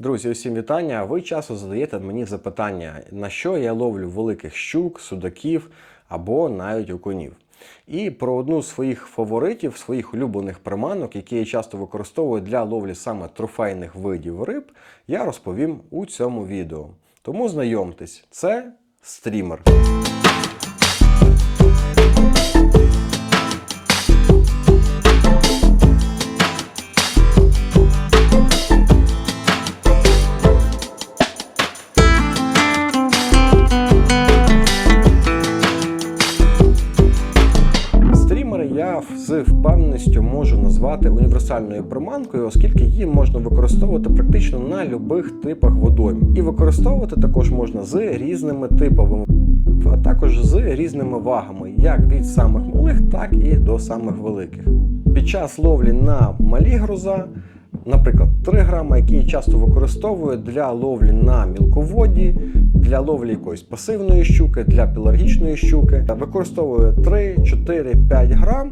Друзі, усім вітання. Ви часто задаєте мені запитання, на що я ловлю великих щук, судаків або навіть окунів. І про одну з своїх фаворитів, своїх улюблених приманок, які я часто використовую для ловлі саме трофейних видів риб, я розповім у цьому відео. Тому знайомтесь, це стрімер. З впевненістю можу назвати універсальною приманкою, оскільки її можна використовувати практично на будь-яких типах водойм. І використовувати також можна з різними типовими, а також з різними вагами, як від самих малих, так і до самих великих. Під час ловлі на малі груза. Наприклад, 3 грама, які часто використовую для ловлі на мілководді, для ловлі якоїсь пасивної щуки, для пеларгічної щуки. Використовую 3, 4, 5 грам.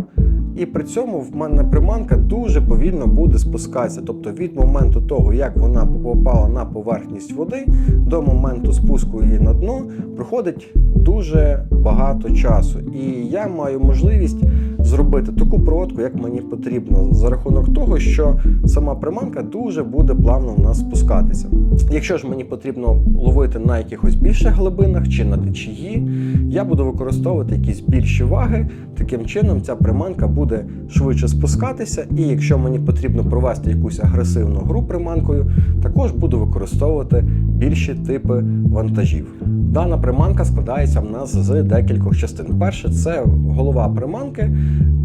І при цьому в мене приманка дуже повільно буде спускатися. Тобто від моменту того, як вона попала на поверхність води, до моменту спуску її на дно проходить дуже багато часу. І я маю можливість зробити таку проводку, як мені потрібно, за рахунок того, що сама приманка дуже буде плавно в нас спускатися. Якщо ж мені потрібно ловити на якихось більших глибинах чи на течії, я буду використовувати якісь більші ваги. Таким чином, ця приманка буде швидше спускатися, і якщо мені потрібно провести якусь агресивну гру приманкою, також буду використовувати більші типи вантажів. Дана приманка складається в нас з декількох частин. Перше це голова приманки,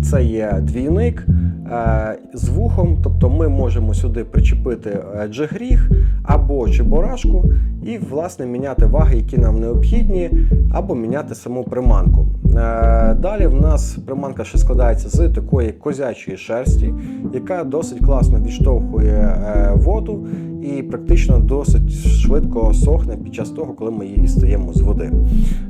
це є двійник е, з вухом, тобто ми можемо сюди причепити е, джигріг або чебурашку і власне міняти ваги, які нам необхідні, або міняти саму приманку. Е, Далі в нас приманка ще складається з такої козячої шерсті, яка досить класно відштовхує воду і практично досить швидко сохне під час того, коли ми її дістаємо з води.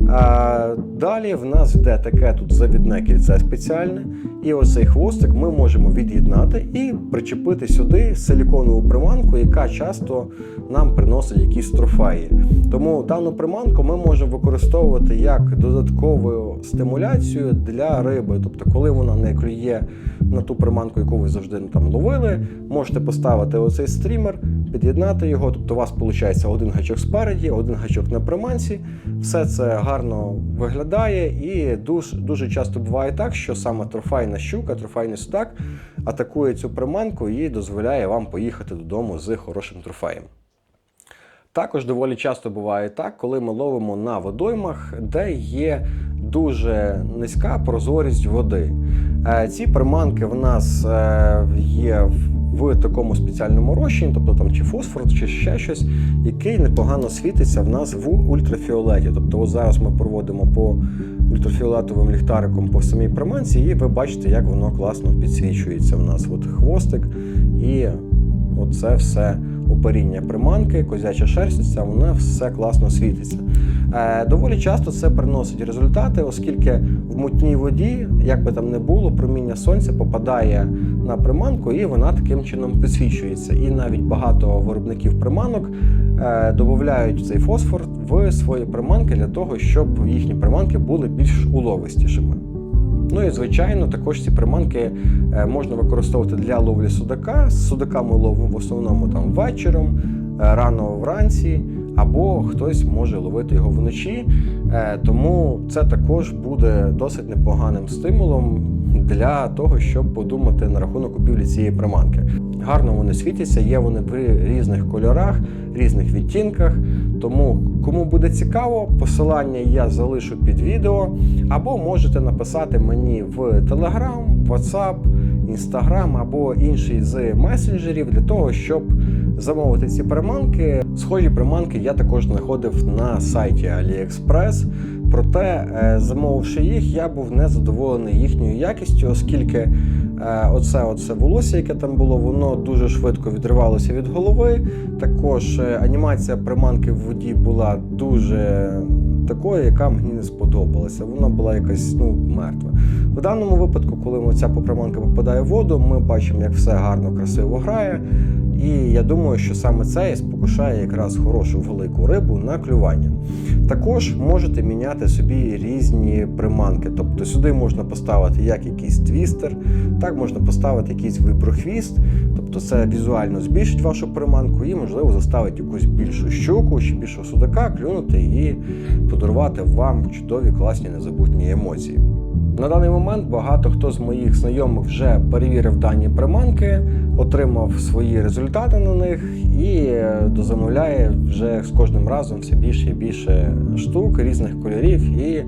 Е, Далі в нас йде таке тут завідне кільце спеціальне, і оцей хвостик ми можемо від'єднати і причепити сюди силіконову приманку, яка часто нам приносить якісь трофеї. Тому дану приманку ми можемо використовувати як додаткову стимуляцію для риби. Тобто, коли вона не клює на ту приманку, яку ви завжди там ловили, можете поставити оцей стрімер, під'єднати його. Тобто, у вас виходить один гачок спереді, один гачок на приманці. Все це гарно виглядає, і дуже, дуже часто буває так, що саме трофейна щука, трофейний судак атакує цю приманку і дозволяє вам поїхати додому з хорошим трофеєм. Також доволі часто буває так, коли ми ловимо на водоймах, де є дуже низька прозорість води. Е, Ці приманки в нас е, є в такому спеціальному розчині, тобто там чи фосфор, чи ще щось, який непогано світиться в нас в ультрафіолеті. Тобто, от зараз ми проводимо по ультрафіолетовим ліхтариком по самій приманці, і ви бачите, як воно класно підсвічується в нас. От хвостик і оце все оперіння приманки, козяча шерсть, вона все класно світиться. Е, доволі часто це приносить результати, оскільки в мутній воді, як би там не було, проміння сонця попадає на приманку і вона таким чином підсвічується. І навіть багато виробників приманок е, додають цей фосфор в свої приманки для того, щоб їхні приманки були більш уловистішими. Ну і звичайно, також ці приманки е, можна використовувати для ловлі судака. З судака ми ловимо в основному там вечором, рано вранці, або хтось може ловити його вночі. Е, Тому це також буде досить непоганим стимулом для того, щоб подумати на рахунок купівлі цієї приманки. Гарно вони світяться, є вони в різних кольорах, різних відтінках. Тому, кому буде цікаво, посилання я залишу під відео, або можете написати мені в Telegram, WhatsApp, Instagram або інший з месенджерів для того, щоб замовити ці приманки. Схожі приманки я також знаходив на сайті AliExpress. Проте, е, замовивши їх, я був незадоволений їхньою якістю, оскільки е, оце, оце волосся, яке там було, воно дуже швидко відривалося від голови. Також е, анімація приманки в воді була дуже такою, яка мені не сподобалася. Вона була якась ну, мертва. В даному випадку, коли ця приманка попадає в воду, ми бачимо, як все гарно, красиво грає. І я думаю, що саме це і спокушає якраз хорошу велику рибу на клювання. Також можете міняти собі різні приманки. Тобто сюди можна поставити як якийсь твістер, так можна поставити якийсь виброхвіст. Тобто це візуально збільшить вашу приманку і, можливо, заставить якусь більшу щуку чи більшого судака клюнути і подарувати вам чудові, класні, незабутні емоції. На даний момент багато хто з моїх знайомих вже перевірив дані приманки, отримав свої результати на них і е, дозамовляє вже з кожним разом все більше і більше штук різних кольорів і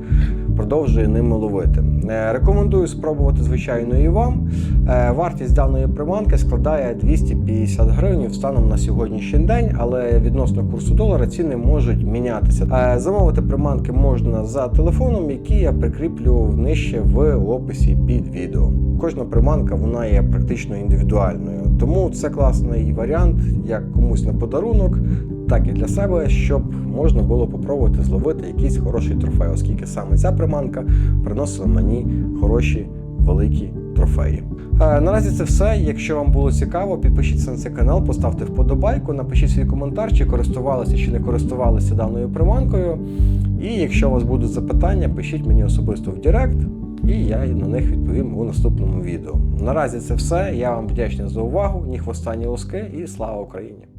продовжує ними ловити. Е, Рекомендую спробувати звичайно і вам. Е, Вартість даної приманки складає 250 гривень станом на сьогоднішній день, але відносно курсу долара ціни можуть мінятися. Е, Замовити приманки можна за телефоном, який я прикріплю нижче в описі під відео. Кожна приманка вона є практично індивідуальною, тому це класний варіант як комусь на подарунок, так і для себе, щоб можна було попробувати зловити якийсь хороший трофей, оскільки саме ця приманка приносила мені хороші великі трофеї. Е, Наразі це все. Якщо вам було цікаво, підпишіться на цей канал, поставте вподобайку, напишіть свій коментар, чи користувалися чи не користувалися даною приманкою. І якщо у вас будуть запитання, пишіть мені особисто в Директ, і я на них відповім у наступному відео. Наразі це все. Я вам вдячний за увагу. Ні хвоста, ні лоски і слава Україні!